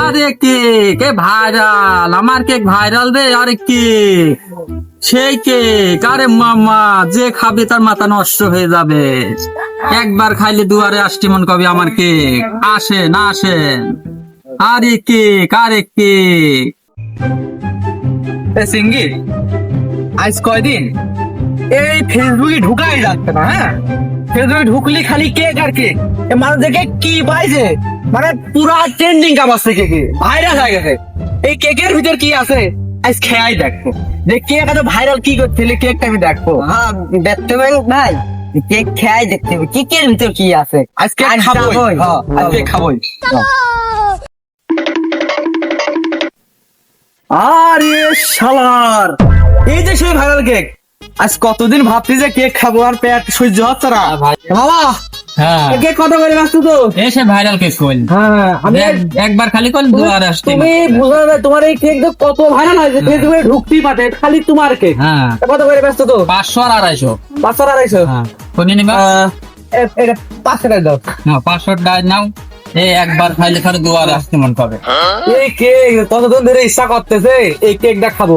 আরে কে কে ভাইরাল আমার কেক ভাইরাল রে, আরে কে সেই কেক আরে মামা, যে খাবে তার মাথা নষ্ট হয়ে যাবে। একবার খাইলে দুয়ারে আসটি মন কবে আমার কেক আসেন আসেন। আরে কেক আরে কেক সিঙ্গি, আজ কয়দিন? এই ফেসবুকে ঢুকাই যাচ্ছে না হ্যাঁ? ফেসবুকে ঢুকলি খালি কেক আর কেক মানুষ দেখে কি পাইছে? মানে পুরা ট্রেন্ডিং কাম আসছে কেকে ভাইরাল হয়ে গেছে। এই কেকের ভিতর কি আছে? আজ খেয়াই দেখব যে কেক এত ভাইরাল কি করছে? কেকটা আমি দেখব হ্যাঁ দেখতে পাবেন ভাই। কেক খেয়াই দেখতে হবে কেকের ভিতর কি আছে? আজকে আজ খাবোই। আজকে খাবোই। আরে শালার! এই যে সেই ভাইরাল কেক আজ কতদিন ভাবছি যে কেক খাব আর পেট সহ্য হচ্ছে না। বাবা হ্যাঁ। কেক কত করে ব্যস্ত তো? এসে ভাইরাল কেস কইল। হ্যাঁ আমি একবার খালি কইল দুয়ার আসতে তুমি বোঝা যায় তোমার এই কেক তো কত ভাইরাল হয়েছে ফেসবুকে ঢুকতেই পারে খালি তোমার কেক হ্যাঁ। কত করে ব্যস্ত তো? পাঁচশো আর হ্যাঁ। কোন নিবা এটা টাকা দাও। না নাও। এই একবার খাইলে খালি দুয়ার আসতে মন পাবে। এই কেক কতদিন ধরে ইচ্ছা করতেছে এই কেকটা খাব।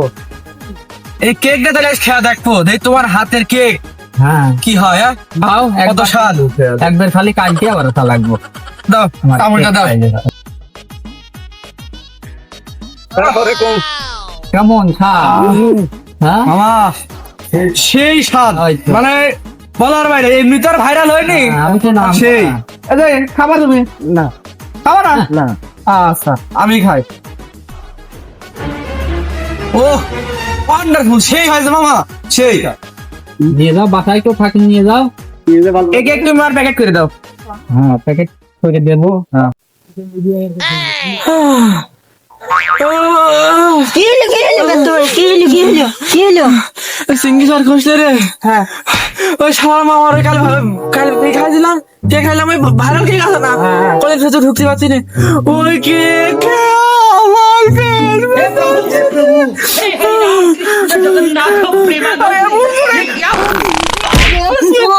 এই কেকটা তাহলে খেয়া দেখব। দেখ তোমার হাতের কেক হ্যাঁ। কি হয় হ্যাঁ? দাও কত একবার স্বাদ। একবার খালি আবার তা লাগবো। দাও আমার দাও। কেমন হ্যাঁ? সেই স্বাদ। মানে বলার বাইরে এমনি তো আর ভাইরাল হয়নি? হ্যাঁ, আমি তো নাম সেই। এই যে, খাবা তুমি? না। খাবা না? না। আচ্ছা। আমি খাই। ও ওয়ান্ডারফুল সেই হয়েছে মামা সেই। নিয়ে যাও বাসায় কেউ ফাঁকি নিয়ে যাও। কেক তুমি প্যাকেট করে দাও। হ্যাঁ প্যাকেট করে দেবো। হ্যাঁ। কি কি? কি কি কি হ্যাঁ। কাল কেক আছে না? কলেজ ভেতর ঢুকতে পারছি না। ওই কেক পেট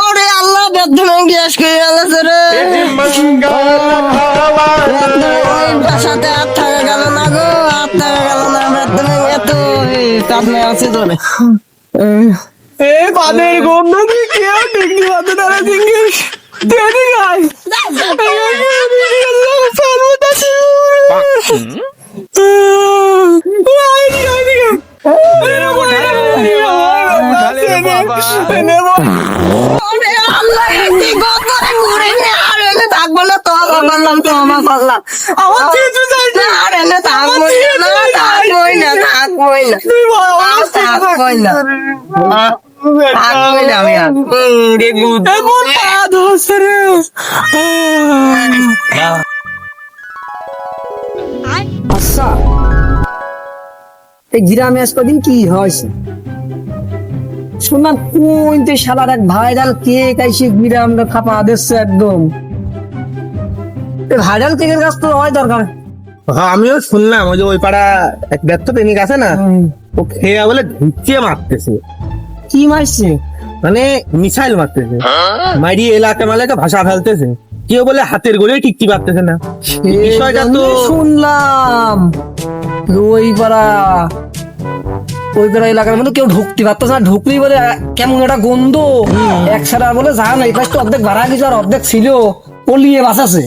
ওরে আল্লাহ ভেঙে গ্যাস করে আলাদা রে বাসাতে হাত থাকা গেল না গো হাত থাকা গেল না ব্যর্থ ভেঙে এত কাপনে আছে তো এ বাদের গন্ধ? কি দেখতে পাতে না রে সিঙ্গি দেরি গাই আচ্ছা এই গ্রামে আজ কদিন কি হয়েছে? শুনলাম কোন তো শালার এক ভাইরাল কেক আইসে গ্রামটা খাপা দিচ্ছে একদম। ভাইরাল কেকের কাজ তো হয় দরকার। হ্যাঁ আমিও শুনলাম ওই যে ওই পাড়া এক ব্যর্থ প্রেমিক আছে না ও খেয়ে বলে ঢুকিয়ে মারতেছে। কি মারছে? মানে মিসাইল মারতেছে। মারি এলাকা মালাকে ভাষা ফেলতেছে। কেউ বলে হাতের গোড়ে টিকতে পারতেছে না। বিষয়টা তো শুনলাম। ওই পাড়া ওই এলাকার মধ্যে কেউ ঢুকতে পারতেছে না। ঢুকলেই বলে কেমন একটা গন্ধ। একসাথে আর বলে যা না এই পাশটা অর্ধেক ভাড়া গেছে আর অর্ধেক ছিল। পলিয়ে বাঁচাছে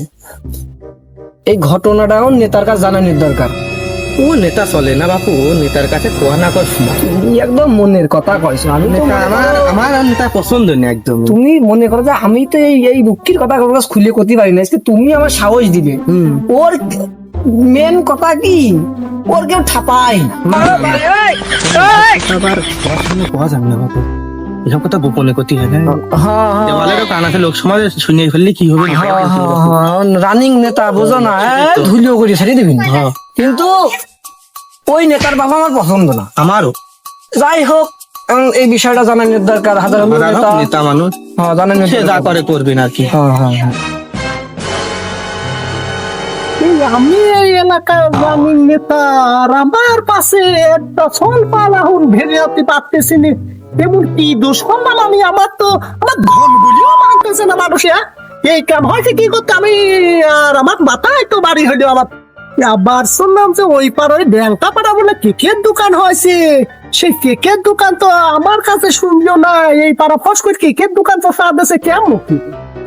এই ঘটনাটাও নেতার কাছে জানানোর দরকার। ও নেতা চলে না বাপু ও নেতার কাছে কোয়া না। তুমি একদম মনের কথা কইছো। আমি নেতা আমার আমার নেতা পছন্দ নেই একদম। তুমি মনে করো যে আমি তো এই এই দুঃখের কথা খুলে করতে পারি না। তুমি আমার সাহস দিবে। ওর মেন কথা কি? ওর কেউ ঠাপাই আবার পড়াশোনা কোয়া যাবে না বাপু। এসব কথা গোপনে করতে হয় দেওয়ালেরও কান আছে লোক সমাজে শুনিয়ে ফেললে কি হবে? রানিং নেতা বোঝো না ধুলিও করে ছেড়ে দিবি কিন্তু ওই নেতার বাবা আমার পছন্দ না। আমারও। যাই হোক এই বিষয়টা জানানোর দরকার হাজার আমার নেতা। নেতা মানুষ। হ্যাঁ জানানোর যা। করে করবে না কি হ্যাঁ হ্যাঁ হ্যাঁ। আমি এই এলাকার নেতা, আর আমার পাশে একটা পারতেছি আমার তো মানতেছে না হ্যাঁ? কি করতে আমি, আর আমার মাথায় তো বাড়ি হইল আমার। আবার শুনলাম যে ওই পাড়ায় ব্যাংকা পাড়া বলে কেকের দোকান হয়েছে। সেই কেকের দোকান তো আমার কাছে শুনলো না, এই পাড়া ফস করে কেকের দোকান বসা দিয়েছে কেমন?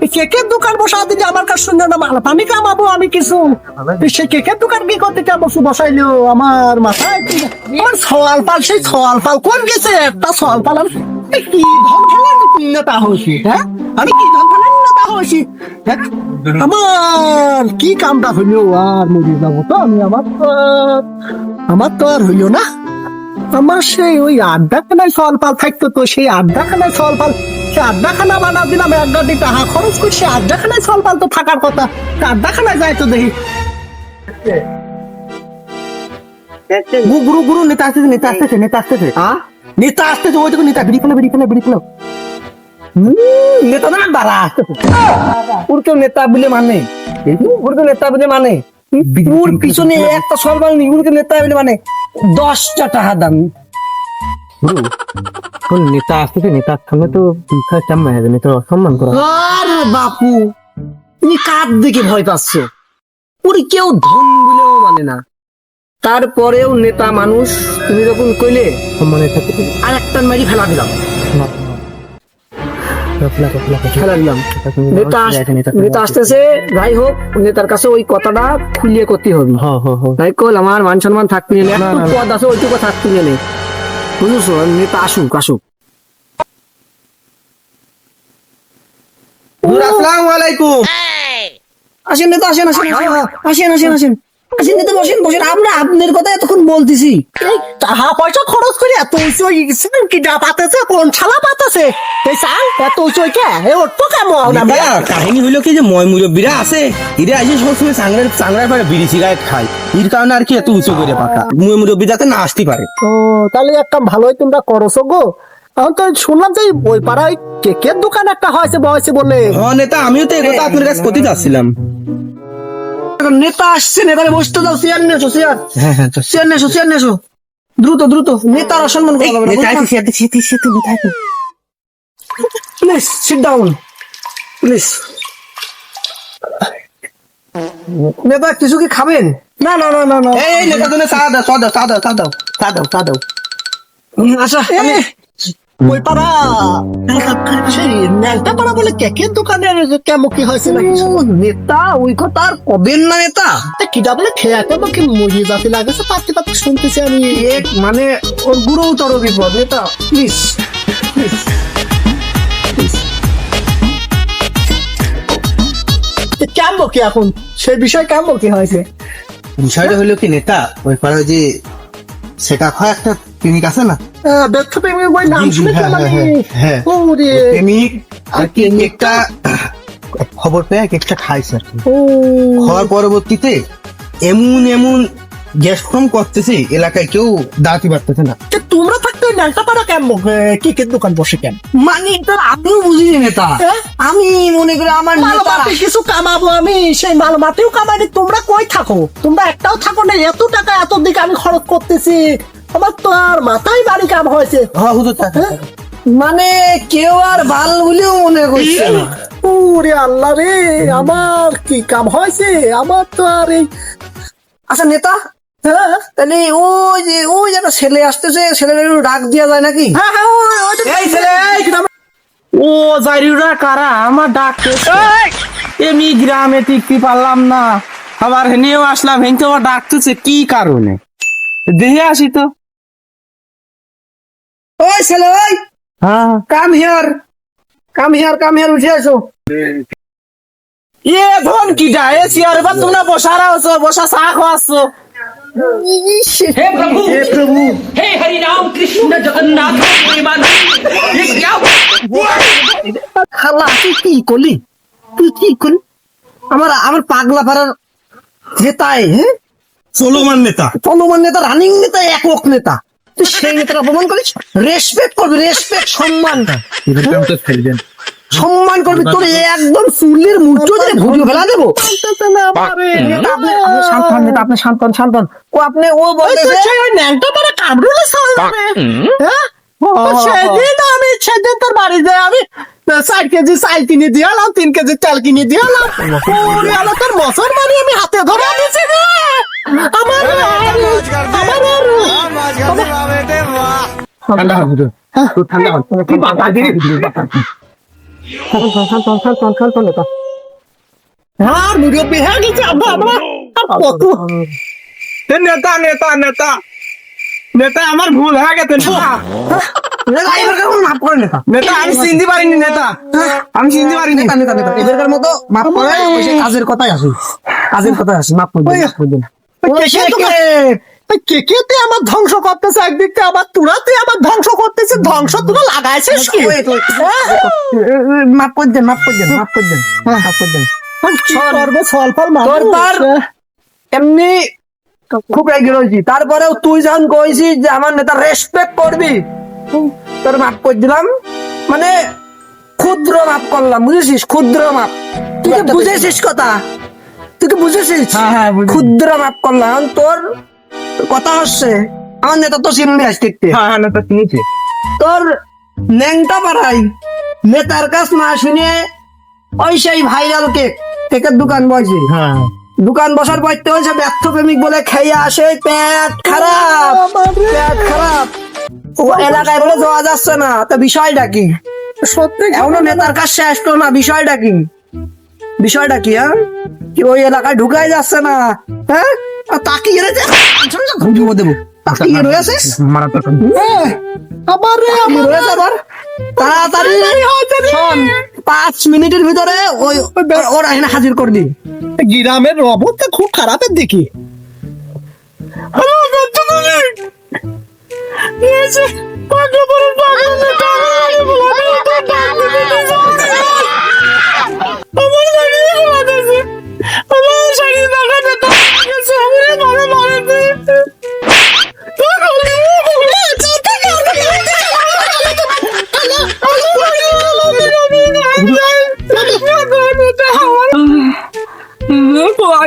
কেকের দোকান বসা দিলে আমার কাছে শুনলো না মাল পানি কামাবো আমি কিছু। সেই কেকের দোকান কি করতে কেমন বসাইলো আমার মাথায়। আমার সওয়াল পাল সেই সওয়াল পাল কোন গেছে? একটা সওয়াল পাল আমি কি ধন ফেলার নেতা হয়েছি হ্যাঁ? আমি কি ধন ফেলার নেতা হয়েছি? হ্যাঁ আমার কি কামটা হইল? আর মরে যাব তো আমি আমার তো আমার তো আর হইল না। আমার সেই ওই আড্ডাখানায় সল পাল থাকতো তো সেই আড্ডাখানায় সল পাল সে আড্ডাখানা বানা দিলাম এক গাড়ি টাকা খরচ করে সে আড্ডাখানায় তো থাকার কথা। আড্ডাখানায় যায় তো দেখি। গুরু গুরু নেতা আসতেছে নেতা আসতেছে নেতা আসতেছে। নেতা আসতেছে ওই দেখো নেতা বিড়ি ফেলে বিড়ি ফেলে বিড়ি ফেলে নেতা না ওর কেউ নেতা বলে মানে? ওর কেউ নেতা বলে মানে? ওর পিছনে একটা নেই ওর নেতা বলে মানে? দশটা টাকা দাম। গুরু কোন নেতা আসতেছে নেতার সামনে তো পরীক্ষা চাম্মা যাবে নেতার অসম্মান করা আরে বাপু তুমি কার দিকে ভয় পাচ্ছ? ওর কেউ ধন মানে না। তারপরেও নেতা মানুষ তুমি যখন কইলে সম্মানের সাথে আর একটা মারি ফেলা দিলাম। কপলা কপলা ফেলা দিলাম। নেতা আসতেছে যাই হোক নেতার কাছে ওই কথাটা খুলিয়ে করতে হবে। হ হ হ তাই কল আমার মান সম্মান থাকতে গেলে। পদ আছে ওইটুকু থাকতে গেলে বুঝছ নেতা আসুক আসুক। আসসালামু আলাইকুম। আসেন নেতা আসেন আসেন আসেন আসেন আসেন। বসেন বসেন আমরা আপনার কথা এতক্ষণ বলতেছি। টাকা পয়সা খরচ করে এত উঁচু কি পাতেছে কোন ছালা পাতেছে? এই চাল এত উঁচু কে? এ ওঠো কেমন? কাহিনী হইল কি যে ময় মুরব্বীরা আছে এরা আইসে সবসময় চাংড়ার চাংড়ার পারে বিড়ি সিগারেট খায়। এর কারণে আর কি এত উঁচু করে পাকা। ময় মুরব্বী যাতে না আসতে পারে। ও তাহলে একটা ভালোই তোমরা করছ গো। এখন তো শুনলাম যে ওই পাড়ায় কেকের দোকান একটা হয়েছে বয়সে বলে। হ্যাঁ নেতা আমিও তো একথা আপনার কাছে করতে যাচ্ছিলাম নেতা আসছে নেতারে বসতে দাও চেয়ার নিয়ে এসো চেয়ার। হ্যাঁ হ্যাঁ চেয়ার নিয়ে এসো চেয়ার নিয়ে এসো দ্রুত দ্রুত নেতার অসম্মান করা যাবে না প্লিজ সিট ডাউন প্লিজ নেতা কিছু কি খাবেন? না না না না না। এই নেতা তুমি চা দাও চা দাও চা দাও চা দাও চা দাও চা দাও। আচ্ছা ওই পাড়া। ন্যাংটা পাড়া বলে কেকের দোকানের কেমন কি হয়েছে নাকি নেতা ওই কথা আর কবেন না নেতা। বলে খেয়ে কেমন কি মরিয়ে যাতে লাগেছে পাতে পাতে শুনতেছি আমি। এক মানে ওর গুরুতর বিপদ নেতা। প্লিজ কেমন কি এখন? সেই বিষয় কেমন কি হয়েছে? বিষয়টা হলো কি নেতা ওই পাড়ে যে সেটা হয় একটা ক্লিনিক আছে না? ব্যর্থ বই নাম শুনেছিলাম আমি। ওরে আর কি কেকটা খবর পেয়ে কেকটা খাইছে আর কি। খাওয়ার পরবর্তীতে এমন এমন গ্যাস ফর্ম করতেছে এলাকায় কেউ দাঁড়াতে পারতেছে না। তোমরা থাকতে ন্যাংটা পাড়া কেমন কেকের দোকান বসে কেন? মানে তার আমিও বুঝি নেতা? আমি মনে করি আমার মাল কিছু কামাবো আমি সেই মাল মাতেও কামাইনি। তোমরা কই থাকো? তোমরা একটাও থাকো না এত টাকা এত দিকে আমি খরচ করতেছি। আমার তো আর মাথায় বাড়ি কাম হয়েছে। হ্যাঁ হুজুর হ্যাঁ? মানে কেউ আর ভালো বলেও মনে করছে না। ওরে আল্লাহ রে আমার কি কাম হয়েছে? আমার তো আর এই আচ্ছা নেতা? হ্যাঁ। তাহলে ওই যে ওই যে ছেলে আসতেছে ছেলের একটু ডাক দেওয়া যায় নাকি? হ্যাঁ হ্যাঁ এই ছেলে, ও জারিরা কারা? আমার ডাক এমনি গ্রামে টিকতে পারলাম না। আবার হেনেও আসলাম হেনকে আবার ডাকতেছে কি কারণে? দেখে আসি তো। ওই ছেলে ওই হ্যাঁ come here come here come here উঠে আসো এ ধন কি ডা এ চেয়ার বা তোমরা বসা রাখছো বসা চা খাওয়াচ্ছো हे प्रभु हे प्रभु हे हरि राम कृष्ण जगन्नाथ प्रेमानंद ये क्या हुआ? খালা তুই কি করলি তুই কি করলি আমার আমার পাগলা পাড়ার নেতায় হ্যাঁ চলমান নেতা চলমান নেতা রানিং নেতা একক নেতা তুই সেই নেতার অপমান করিস? রেসপেক্ট করবি রেসপেক্ট সম্মান। সম্মান করবি তোর একদম চুলের মুঠো ফেলা দেবো। নেতা, আপনি ও আপনি ও ন্যাংটা পাড়া কামড়ুলে হ্যাঁ? সেদিন আমি সেদিন তোর বাড়ি যাই আমি চার কেজি চাল কিনে দিয়ে আলাম তিন কেজি তেল কিনে দিয়ে আলাম তোর বছর মানে আমি হাতে ধরে দিয়েছি রে। ঠান্ডা হবে তো। ঠান্ডা হবে কি বাবা দিদি আর মুরব্বী হয়ে গেছে আমরা আমরা আর কত। নেতা নেতা নেতা। নেতা আমার ভুল হয়ে গেছে নেতা। এবার কেমন মাফ করে নেতা। নেতা আমি চিনতে পারিনি নেতা। আমি চিনতে পারিনি। নেতা নেতা নেতা। এবারকার মতো মাফ করে ওই কাজের কথাই আসি কাজের কথাই আসি মাফ করে দিন, মাফ করে দিন। কে কে তুই আমার ধ্বংস করতেছে? একদিক আবার তোরা তুই আমার ধ্বংস করতেছিস ধ্বংস তোরা লাগাইছিস কি Wait, wait. হ্যাঁ? মাফ করে দেন মাফ করে দেন মাফ করে দেন মাফ করে দেন। কি করবে? ফল ফল তোর তার এমনি খুব রেগে রয়েছি। তারপরেও তুই যখন কইছিস যে আমার নেতা রেসপেক্ট করবি তোর মাফ করে দিলাম। মানে ক্ষুদ্র মাপ করলাম বুঝেছিস? ক্ষুদ্র মাপ। তুই বুঝেছিস কথা? তুই কি বুঝেছিস? হ্যাঁ, হ্যাঁ। ক্ষুদ্র মাপ করলাম। তোর কথা হচ্ছে আমার নেতা তো চিনবি আজ দেখতে হ্যাঁ হ্যাঁ চিনিছি। তোর ন্যাংটা পাড়াই নেতার কাছ না শুনে ওই সেই ভাইরাল কেক কেকের দোকান বসে। হ্যাঁ। দোকান বসার পর তো হচ্ছে ব্যর্থ প্রেমিক বলে খেয়ে আসে পেট খারাপ পেট খারাপ। ও এলাকায় বলে যাওয়া যাচ্ছে না তো বিষয়টা কি? সত্যি এখনও নেতার কাজ শেষ তো না বিষয়টা কি? বিষয়টা কি হ্যাঁ? কি ওই এলাকায় ঢুকাই যাচ্ছে না হ্যাঁ তাকিয়ে রয়েছে ঘুমিয়ে দেবো তাকিয়ে রয়েছে হ্যাঁ আবার রে কি রয়েছে আবার তাড়াতাড়ি শোন, পাঁচ মিনিটের ভিতরে ওই ওরা এখানে হাজির করবি গ্রামের অবস্থা খুব খারাপের দিকে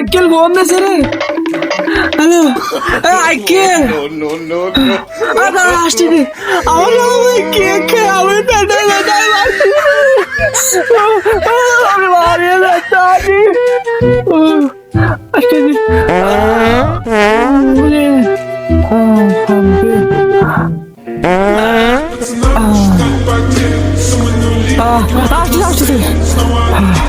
আইকেল বোন দেছে রে। হ্যালো আইকেল. আবার আসছি রে। আমার ওই কে কে? আমি ব্যথা লাগছে আমি মারিয়ে আমি আসছি আসছি আসছি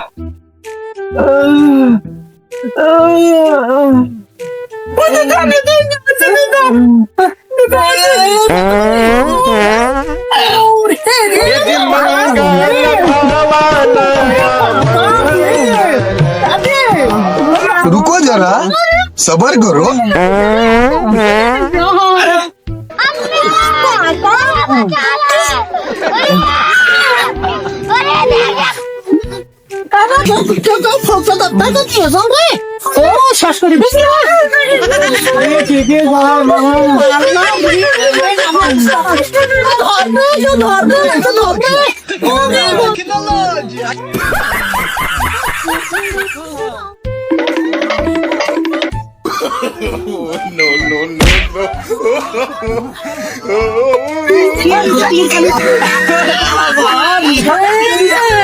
रुको जरा सबर करो ও শাশুড়ি no, no, no, no.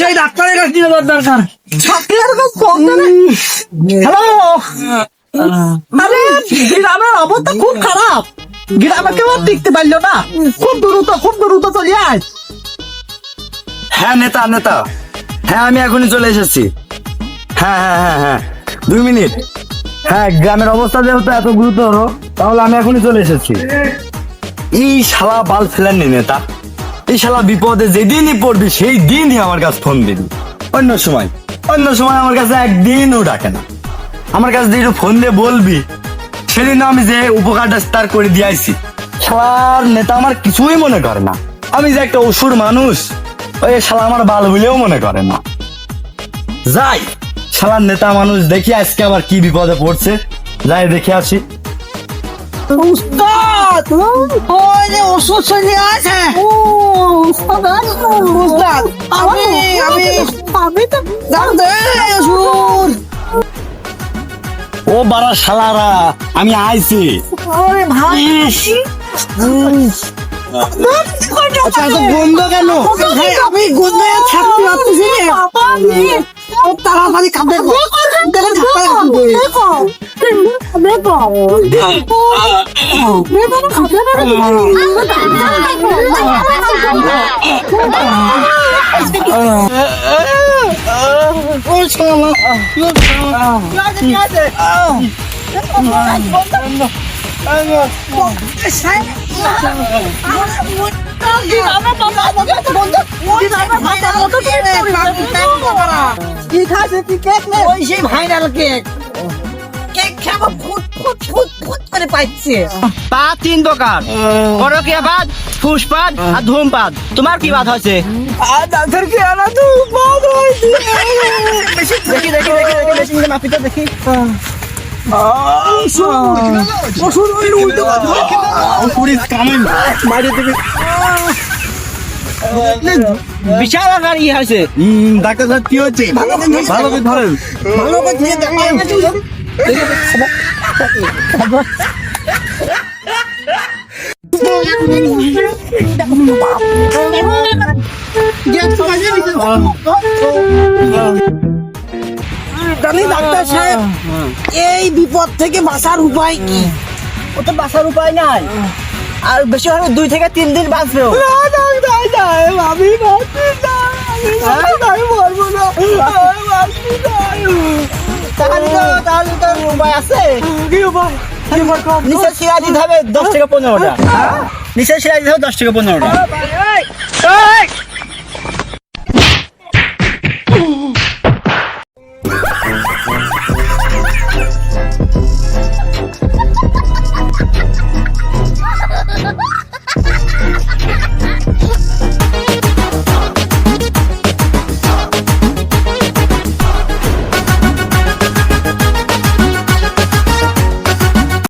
সেই ডাক্তারের কাছে নিয়ে যাওয়ার দরকার হ্যালো আরে গ্রামের অবস্থা খুব খারাপ গ্রামে কেউ টিকতে পারল না খুব দ্রুত খুব দ্রুত চলে আয় হ্যাঁ নেতা নেতা হ্যাঁ আমি এখনই চলে এসেছি হ্যাঁ হ্যাঁ হ্যাঁ হ্যাঁ দুই মিনিট। হ্যাঁ গ্রামের অবস্থা যেহেতু এত গুরুতর, তাহলে আমি এখনই চলে এসেছি। এই শালা বাল ফেলেননি নেতা, এই শালা বিপদে যেদিনই পড়বি সেই দিনই আমার কাছে ফোন দিবি। অন্য সময় অন্য সময় আমার কাছে একদিনও ডাকে না। আমার কাছে দিয়ে ফোন দিয়ে বলবি সেদিন আমি যে উপকারটা তার করে দিয়েছি শালার নেতা আমার কিছুই মনে করে না। আমি যে একটা অসুর মানুষ, ওই শালা আমার বাল বলেও মনে করে না। যাই। শালার নেতা মানুষ দেখি আজকে আবার কি বিপদে পড়ছে। যাই দেখে আসি। উস্তাদ! ওই যে ওষুধ চলে আছে। উস্তাদ আমি আমি আমি তো ওষুধ। ও বারা শালারা আমি আইছি। আরে ভাই আচ্ছা এত গন্ধ কেন? আমি থাকতে পারতেছি না 따라가니 가면 내가 닭발 같은데. 매거. 매거. 매거. 매거는 가면 어, 잠깐만. 이거 잠깐만. 미안해, 미안해. 아이고. 아이고. 먼저 먼저 먼저 먼저 কি খাচ্ছে তুই কেক নে ওই সেই ভাইরাল কেক কেক খাব ফুট ফুট ফুট ফুট করে পাইছে পাত তিন প্রকার পরকিয়া পাত ফুসপাত আর ধূমপাত তোমার কি বাদ হয়েছে কি আনা বাদ হইছে দেখি দেখি দেখি দেখি বেশি মাপিটা দেখি বিশাল আকার ইয়ে হয়েছে ডাক্তার সাহেব কি হচ্ছে ভালো করে ধরেন। ভালো করে জানি ডাক্তার সাহেব এই বিপদ থেকে বাঁচার উপায় কি? ওতে তো বাঁচার উপায় নাই? আর বেশি হলে দুই থেকে তিন দিন বাঁচবে আমি উপায় আছে। কি উপায়? নিচে সিরা দিতে হবে দশ থেকে পনেরোটা। নিচে শিরা দিতে হবে দশ থেকে পনেরোটা।